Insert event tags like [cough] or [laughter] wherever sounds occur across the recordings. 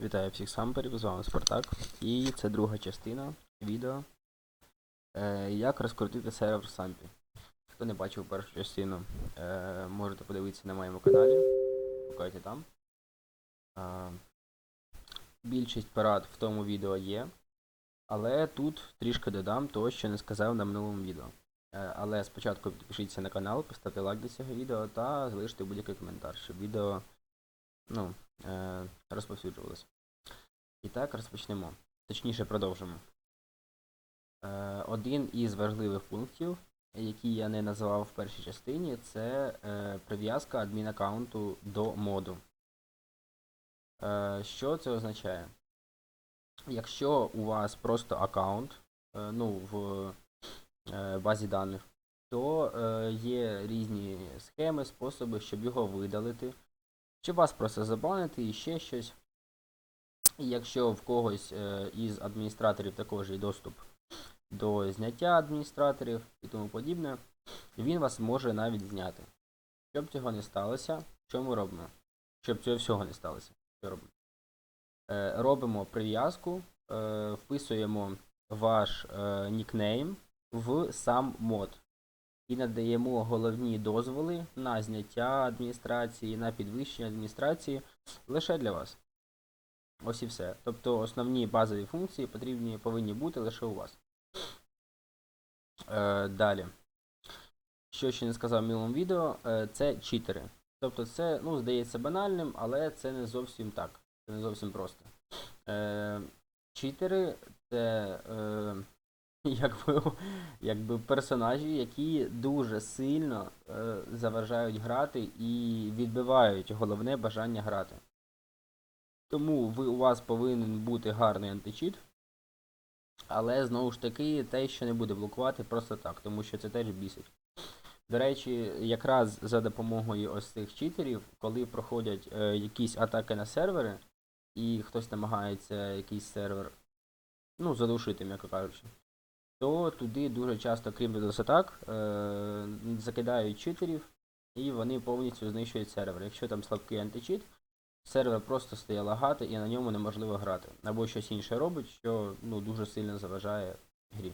Вітаю всіх самперів, з вами Спартак. І це друга частина відео. Е, як розкрутити сервер в сампі. Хто не бачив першу частину, е, можете подивитися на моєму каналі. Шукайте там. Е, більшість порад в тому відео є. Але тут трішки додам того, що не сказав на минулому відео. Е, але спочатку підпишіться на канал, поставте лайк до цього відео та залиште будь-який коментар, щоб відео ну, е, розповсюджувалося. І так, розпочнемо. Точніше, продовжимо. Е, один із важливих пунктів, який я не називав в першій частині, це е, прив'язка адмін-аккаунту до моду. Що це означає? Якщо у вас просто аккаунт, ну, в базі даних, то є різні схеми, способи, щоб його видалити, щоб вас просто забанити і ще щось. І якщо в когось е, із адміністраторів також є доступ до зняття адміністраторів і тому подібне, він вас може навіть зняти. Щоб цього не сталося, що ми робимо? Щоб цього всього не сталося, що робимо? Е, робимо прив'язку, е, вписуємо ваш нікнейм в сам мод і надаємо головні дозволи на зняття адміністрації, на підвищення адміністрації лише для вас. Ось і все. Тобто основні базові функції потрібні повинні бути лише у вас. Е, далі. Що ще не сказав в минулому відео, е, це читери. Тобто це, ну, здається банальним, але це не зовсім так. Це не зовсім просто. Е, читери це е, [laughs] якби, якби персонажі, які дуже сильно е, заважають грати і відбивають головне бажання грати. Тому ви, у вас повинен бути гарний античіт, але знову ж таки те, що не буде блокувати просто так, тому що це теж бісить. До речі, якраз за допомогою ось цих читерів, коли проходять е, якісь атаки на сервери, і хтось намагається якийсь сервер ну, задушити, м'яко кажучи, то туди дуже часто, крім DDoS атак, е, закидають читерів, і вони повністю знищують сервер. Якщо там слабкий античіт, сервер просто стає лагати і на ньому неможливо грати. Або щось інше робить, що ну, дуже сильно заважає грі.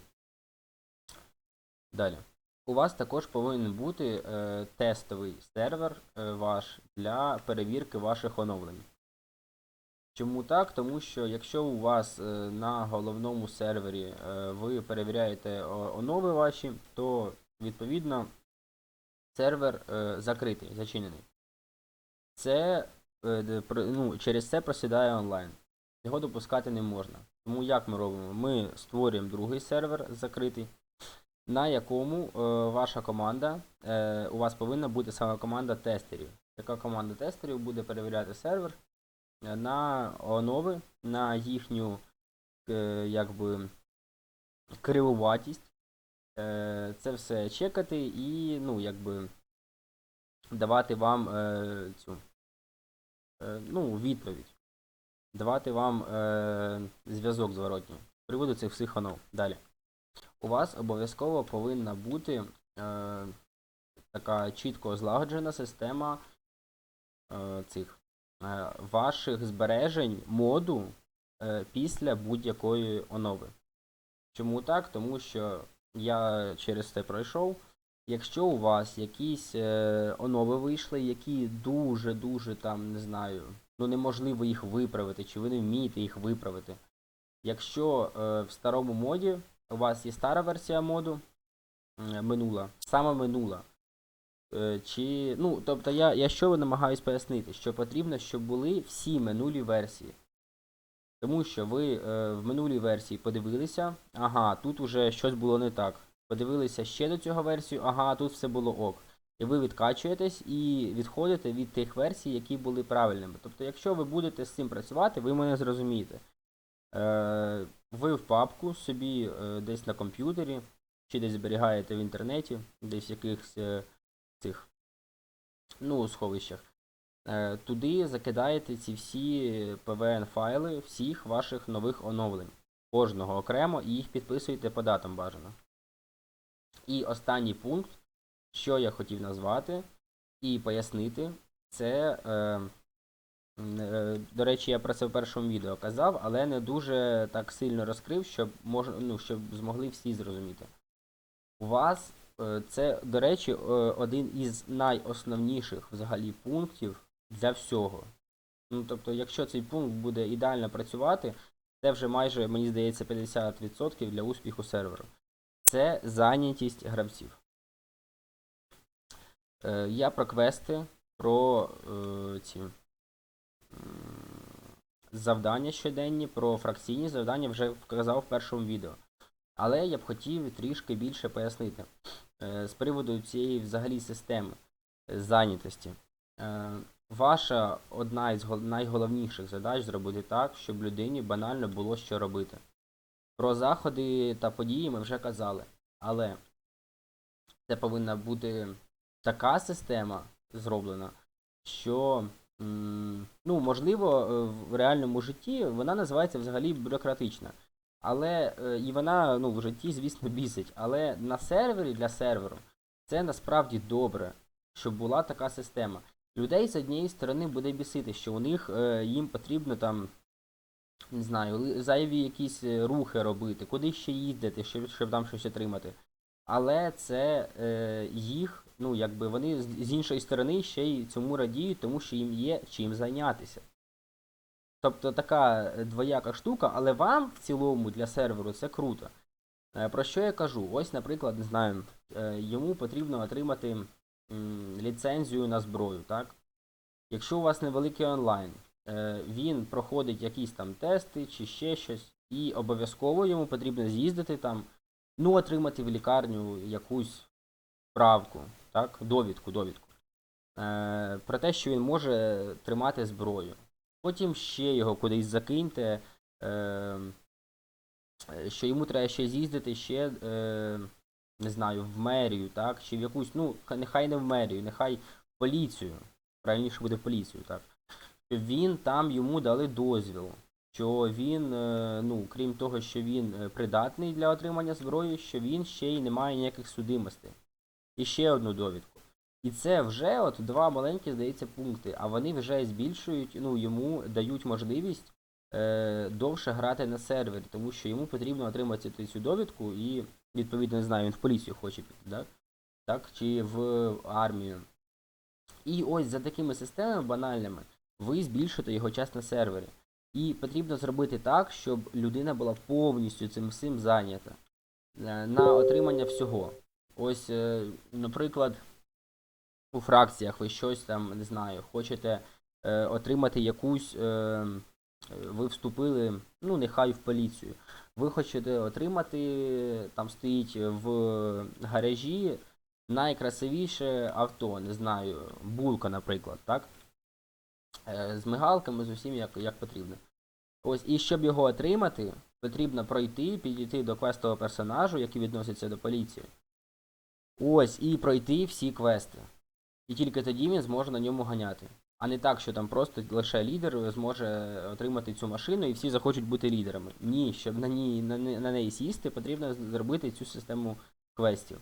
Далі. У вас також повинен бути е, тестовий сервер е, ваш для перевірки ваших оновлень. Чому так? Тому що якщо у вас е, на головному сервері е, ви перевіряєте онови ваші, то відповідно сервер е, закритий, зачинений. Це е, ну, через це просідає онлайн. Його допускати не можна. Тому як ми робимо? Ми створюємо другий сервер закритий, на якому е, ваша команда, е, у вас повинна бути саме команда тестерів. Така команда тестерів буде перевіряти сервер е, на онови, на їхню е, якби, кривуватість. Е, це все чекати і ну, якби, давати вам е, цю ну, відповідь. Давати вам зв'язок зворотній приводу цих всіх онов. Далі. У вас обов'язково повинна бути така чітко злагоджена система цих ваших збережень моду е, після будь-якої онови. Чому так? Тому що я через це пройшов. Якщо у вас якісь е, онови вийшли, які дуже-дуже там, не знаю, ну неможливо їх виправити, чи ви не вмієте їх виправити. Якщо е, в старому моді у вас є стара версія моду, минула, саме минула. Е, чи, ну, тобто я, я що намагаюсь пояснити, що потрібно, щоб були всі минулі версії. Тому що ви е, в минулій версії подивилися, ага, тут уже щось було не так. Подивилися ще до цього версію, ага, тут все було ок. І ви відкачуєтесь і відходите від тих версій, які були правильними. Тобто, якщо ви будете з цим працювати, ви мене зрозумієте. Е, ви в папку собі е, десь на комп'ютері, чи десь зберігаєте в інтернеті, десь якихось е, цих ну, сховищах. Е, туди закидаєте ці всі PVN файли всіх ваших нових оновлень. Кожного окремо і їх підписуєте по датам бажано. І останній пункт, що я хотів назвати і пояснити, це е, е, До речі, я про це в першому відео казав, але не дуже так сильно розкрив, щоб мож, ну, щоб змогли всі зрозуміти. У вас це, до речі, е, один із найосновніших взагалі пунктів для всього. Ну, тобто, якщо цей пункт буде ідеально працювати, це вже майже, мені здається, 50% для успіху серверу. Це зайнятість гравців. Е, я про квести, про е, ці завдання щоденні, про фракційні завдання вже вказав в першому відео. Але я б хотів трішки більше пояснити е, з приводу цієї взагалі системи е, зайнятості. Е, Ваша одна із найголовніших задач зробити так, щоб людині банально було що робити. Про заходи та події ми вже казали, але це повинна бути така система зроблена, що ну, можливо, в реальному житті вона називається взагалі бюрократична. Але е, і вона ну, в житті, звісно, бісить. Але на сервері для серверу це насправді добре, щоб була така система. Людей з однієї сторони буде бісити, що у них е, їм потрібно там, не знаю, зайві якісь е, рухи робити, куди ще їздити, щоб, щоб там щось отримати. Але це е, їх, ну якби вони з, з іншої сторони ще й цьому радіють, тому що їм є чим зайнятися. Тобто така е, двояка штука, але вам в цілому для серверу це круто. Е, Про що я кажу? Ось, наприклад, не знаю, е, йому потрібно отримати ліцензію на зброю, так? Якщо у вас невеликий онлайн, він проходить якісь там тести чи ще щось, і обов'язково йому потрібно з'їздити там, ну, отримати в лікарню якусь справку, так? Довідку, довідку. Про те, що він може тримати зброю. Потім ще його кудись закиньте, е, е, що йому треба ще з'їздити ще, е, не знаю, в мерію, так, чи в якусь, ну, нехай не в мерію, нехай в поліцію. Правильніше буде в поліцію, так. Щоб він там йому дали дозвіл, що він, е, ну, крім того, що він е, придатний для отримання зброї, що він ще й не має ніяких судимостей. І ще одну довідку. І це вже от два маленькі, здається, пункти, а вони вже збільшують, ну, йому дають можливість е, довше грати на сервері, тому що йому потрібно отримати цю- довідку і, відповідно, не знаю, він в поліцію хоче піти, так? так? Чи в армію. І ось за такими системами банальними ви збільшите його час на сервері. І потрібно зробити так, щоб людина була повністю цим всім зайнята е, на отримання всього. Ось, е, наприклад, у фракціях ви щось там, не знаю, хочете е, отримати якусь, е, ви вступили, ну, нехай в поліцію. Ви хочете отримати, там стоїть в гаражі найкрасивіше авто, не знаю, булка, наприклад, так? Е, з мигалками, з усім як, як потрібно. Ось, і щоб його отримати, потрібно пройти, підійти до квестового персонажу, який відноситься до поліції. Ось, і пройти всі квести. І тільки тоді він зможе на ньому ганяти. А не так, що там просто лише лідер зможе отримати цю машину і всі захочуть бути лідерами. Ні, щоб на, ній, на, на неї сісти, потрібно зробити цю систему квестів.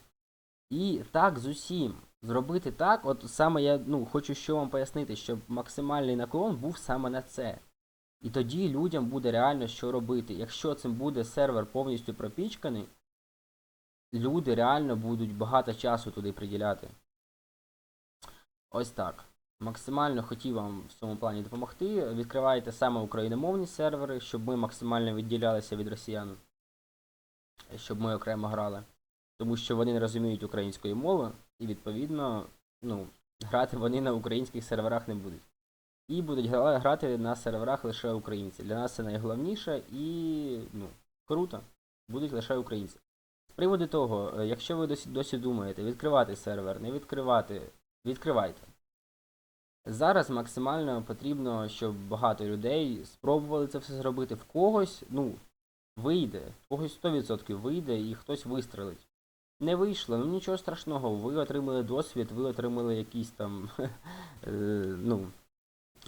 І так з усім. Зробити так, от саме я ну, хочу що вам пояснити, щоб максимальний наклон був саме на це. І тоді людям буде реально що робити. Якщо цим буде сервер повністю пропічканий, люди реально будуть багато часу туди приділяти. Ось так. Максимально хотів вам в цьому плані допомогти. Відкривайте саме україномовні сервери, щоб ми максимально відділялися від росіян, щоб ми окремо грали. Тому що вони не розуміють української мови, і відповідно, ну, грати вони на українських серверах не будуть. І будуть грати на серверах лише українці. Для нас це найголовніше і ну, круто. Будуть лише українці. З приводу того, е, якщо ви досі, досі думаєте, відкривати сервер, не відкривати, відкривайте. Зараз максимально потрібно, щоб багато людей спробували це все зробити. В когось, ну, вийде, в когось 100% вийде і хтось вистрелить. Не вийшло, ну нічого страшного, ви отримали досвід, ви отримали якісь там, [laughs] е, ну,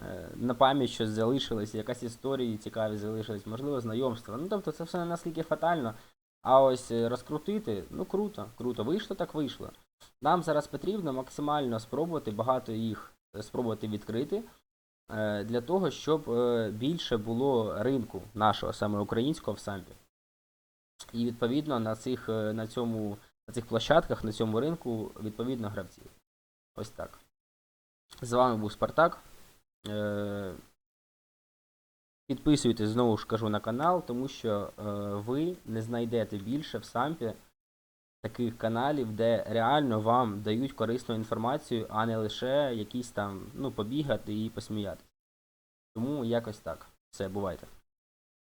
е, на пам'ять щось залишилось, якась історія цікаві залишилась, можливо, знайомства. Ну, тобто це все не наскільки фатально. А ось е, розкрутити, ну круто, круто. Вийшло, так вийшло. Нам зараз потрібно максимально спробувати багато їх е, спробувати відкрити. е, для того, щоб е, більше було ринку нашого саме українського в сампі. І відповідно на цих, на цьому, на цих площадках, на цьому ринку, відповідно, гравців. Ось так. З вами був Спартак. Підписуйтесь, знову ж кажу, на канал, тому що ви не знайдете більше в сампі таких каналів, де реально вам дають корисну інформацію, а не лише якісь там, ну, побігати і посміятися. Тому якось так. Все, бувайте.